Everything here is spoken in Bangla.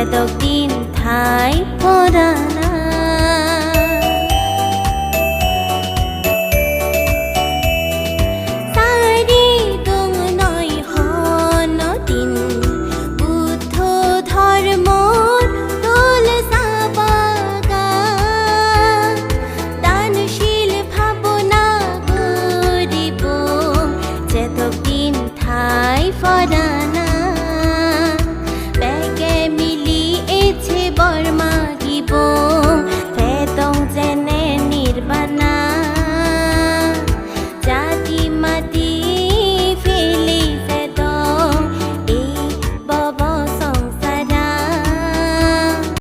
এতদিন ঠাই পরা karma.